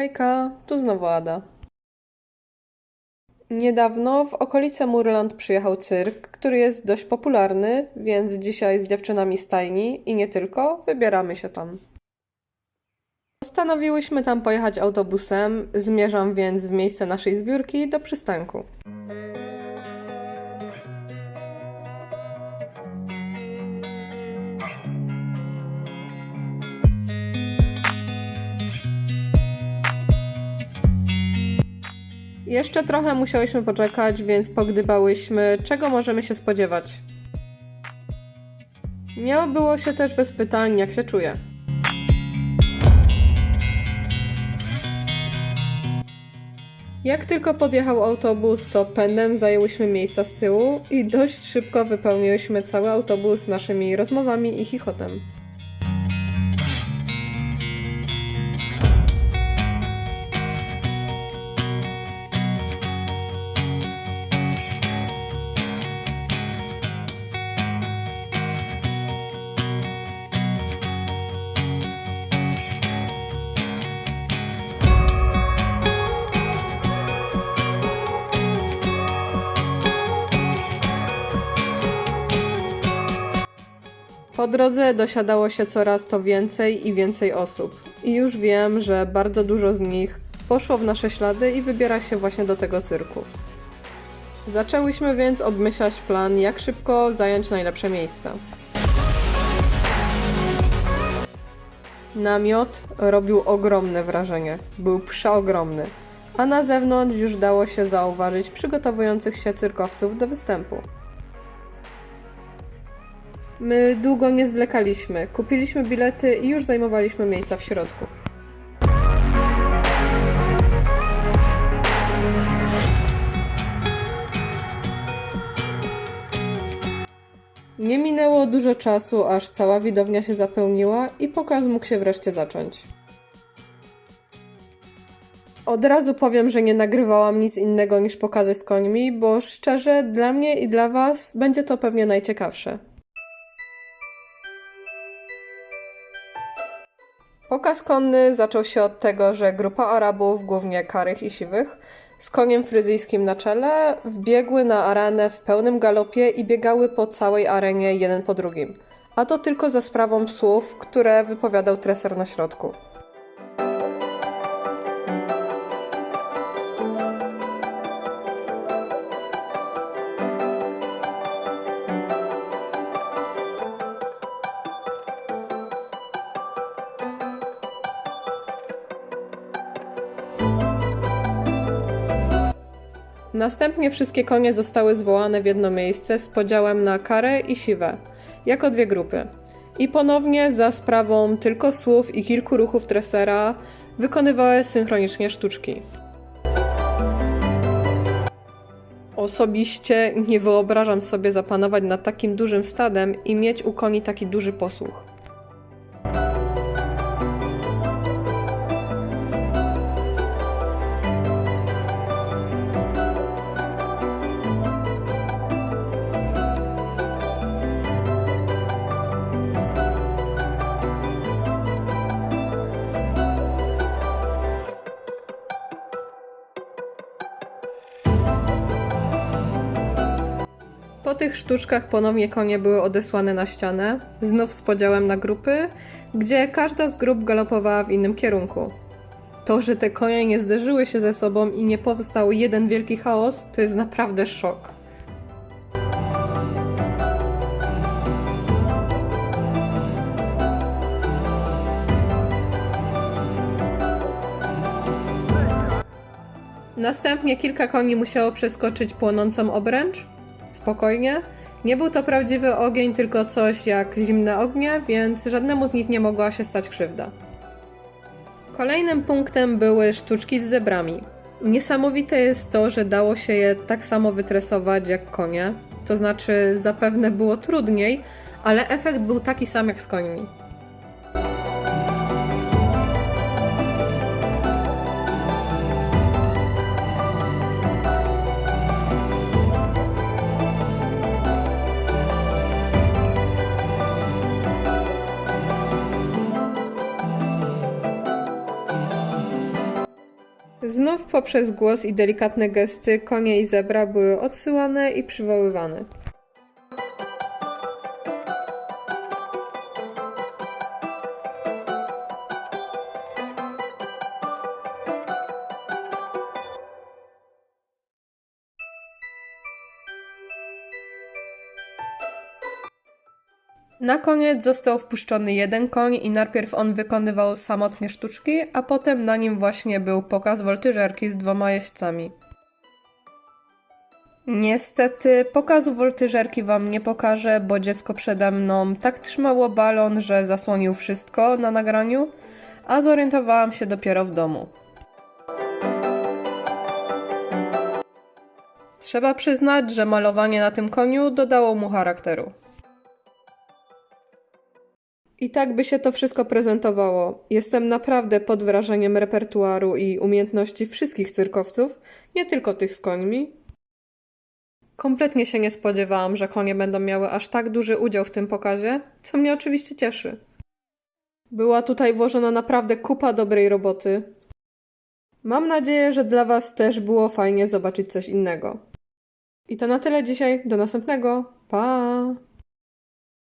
Hejka, tu znowu Ada. Niedawno w okolice Murland przyjechał cyrk, który jest dość popularny, więc dzisiaj z dziewczynami stajni i nie tylko wybieramy się tam. Postanowiłyśmy tam pojechać autobusem, zmierzam więc w miejsce naszej zbiórki do przystanku. Jeszcze trochę musiałyśmy poczekać, więc pogdybałyśmy, czego możemy się spodziewać. Nie obyło się też bez pytań, jak się czuje. Jak tylko podjechał autobus, to pędem zajęłyśmy miejsca z tyłu i dość szybko wypełniłyśmy cały autobus naszymi rozmowami i chichotem. Po drodze dosiadało się coraz to więcej i więcej osób. I już wiem, że bardzo dużo z nich poszło w nasze ślady i wybiera się właśnie do tego cyrku. Zaczęłyśmy więc obmyślać plan, jak szybko zająć najlepsze miejsca. Namiot robił ogromne wrażenie. Był przeogromny. A na zewnątrz już dało się zauważyć przygotowujących się cyrkowców do występu. My długo nie zwlekaliśmy. Kupiliśmy bilety i już zajmowaliśmy miejsca w środku. Nie minęło dużo czasu, aż cała widownia się zapełniła i pokaz mógł się wreszcie zacząć. Od razu powiem, że nie nagrywałam nic innego niż pokazy z końmi, bo szczerze, dla mnie i dla Was będzie to pewnie najciekawsze. Pokaz konny zaczął się od tego, że grupa Arabów, głównie karych i siwych, z koniem fryzyjskim na czele, wbiegły na arenę w pełnym galopie i biegały po całej arenie jeden po drugim. A to tylko za sprawą słów, które wypowiadał treser na środku. Następnie wszystkie konie zostały zwołane w jedno miejsce z podziałem na karę i siwę, jako dwie grupy. I ponownie za sprawą tylko słów i kilku ruchów tresera wykonywały synchronicznie sztuczki. Osobiście nie wyobrażam sobie zapanować nad takim dużym stadem i mieć u koni taki duży posłuch. Po tych sztuczkach ponownie konie były odesłane na ścianę, znów z podziałem na grupy, gdzie każda z grup galopowała w innym kierunku. To, że te konie nie zderzyły się ze sobą i nie powstał jeden wielki chaos, to jest naprawdę szok. Następnie kilka koni musiało przeskoczyć płonącą obręcz, Spokojnie. Nie był to prawdziwy ogień, tylko coś jak zimne ognie, więc żadnemu z nich nie mogła się stać krzywda. Kolejnym punktem były sztuczki z zebrami. Niesamowite jest to, że dało się je tak samo wytresować jak konie. To znaczy, zapewne było trudniej, ale efekt był taki sam jak z końmi. Znów poprzez głos i delikatne gesty konie i zebra były odsyłane i przywoływane. Na koniec został wpuszczony jeden koń i najpierw on wykonywał samotnie sztuczki, a potem na nim właśnie był pokaz woltyżerki z dwoma jeźdźcami. Niestety, pokazu woltyżerki wam nie pokażę, bo dziecko przede mną tak trzymało balon, że zasłonił wszystko na nagraniu, a zorientowałam się dopiero w domu. Trzeba przyznać, że malowanie na tym koniu dodało mu charakteru. I tak by się to wszystko prezentowało. Jestem naprawdę pod wrażeniem repertuaru i umiejętności wszystkich cyrkowców, nie tylko tych z końmi. Kompletnie się nie spodziewałam, że konie będą miały aż tak duży udział w tym pokazie, co mnie oczywiście cieszy. Była tutaj włożona naprawdę kupa dobrej roboty. Mam nadzieję, że dla Was też było fajnie zobaczyć coś innego. I to na tyle dzisiaj. Do następnego. Pa!